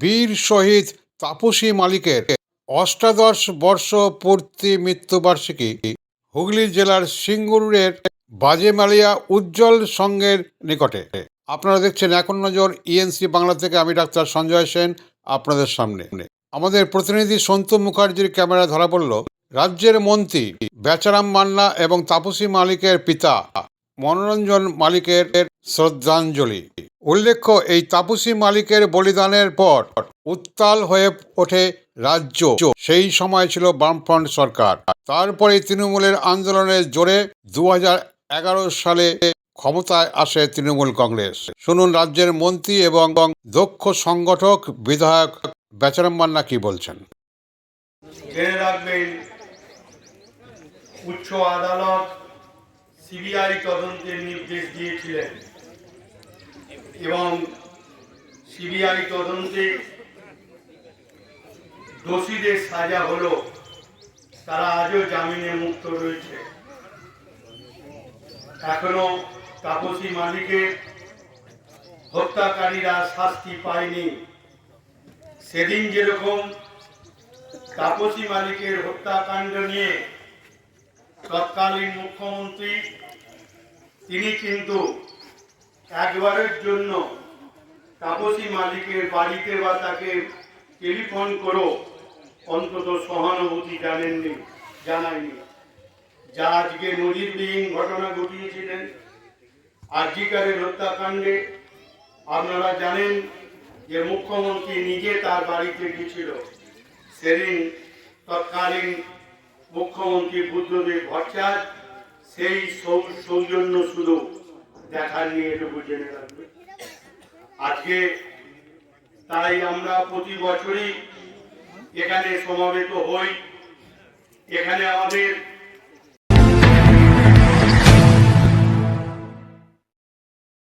বীর শহীদ তাপসী মালিকের অষ্টাদশ বর্ষ পূর্তি মৃত্যুবার্ষিকী হুগলি জেলার সিঙ্গুরের বাজেমালিয়া উজ্জ্বল সংঘের নিকটে। আপনারা দেখছেন এখন নজর ইএনসি বাংলা থেকে। আমি ডাক্তার সঞ্জয় সেন, আপনাদের সামনে। আমাদের প্রতিনিধি সন্তু মুখার্জির ক্যামেরা ধরা পড়ল। রাজ্যের মন্ত্রী বেচারাম মান্না এবং তাপসী মালিকের পিতা মনোরঞ্জন মালিকের শ্রদ্ধাঞ্জলি। উল্লেখ্য, এই তাপসী মালিকের বলিদানের পর উত্তাল হয়ে ওঠে রাজ্য। সেই সময় ছিল বামফ্রন্ট সরকার। তারপরে তৃণমূলের আন্দোলনের জোরে দু সালে ক্ষমতায় আসে তৃণমূল কংগ্রেস। শুনুন, রাজ্যের মন্ত্রী এবং দক্ষ সংগঠক, বিধায়ক বেচারাম মান্না কি বলছেন? উচ্চ আদালত সিবিআই তদন্তের নির্দেশ দিয়েছিলেন। এবং সিবিআই তদন্তে দোষীদের সাজা হলো, তারা আজও জামিনে মুক্ত রয়েছে। এখনও তাপসী মালিকের হত্যাকারীরা শাস্তি পায়নি। সেদিন যেরকম তাপসী মালিকের হত্যাকাণ্ড নিয়ে তৎকালীন মুখ্যমন্ত্রী, তিনি কিন্তু একবারের জন্য তাপসী মালিকের বাড়িতে বা তাকে টেলিফোন করো। অন্তত সহানুভূতি জানেননি, জানায়নি। যা আজকে নজিরবিহীন ঘটনা ঘটিয়েছিলেন আর্জিকারের হত্যাকাণ্ডে আপনারা জানেন যে মুখ্যমন্ত্রী নিজে তার বাড়িতে গিয়েছিল। সেদিন তৎকালীন মুখ্যমন্ত্রী বুদ্ধদেব ভট্টাচার্য সেই সৌজন্য শুধু দেখার নিয়ে এটুকু জেনে রাখবে আজকে তাই আমরা প্রতি বছরই এখানে সমাবেত হই। এখানে আমাদের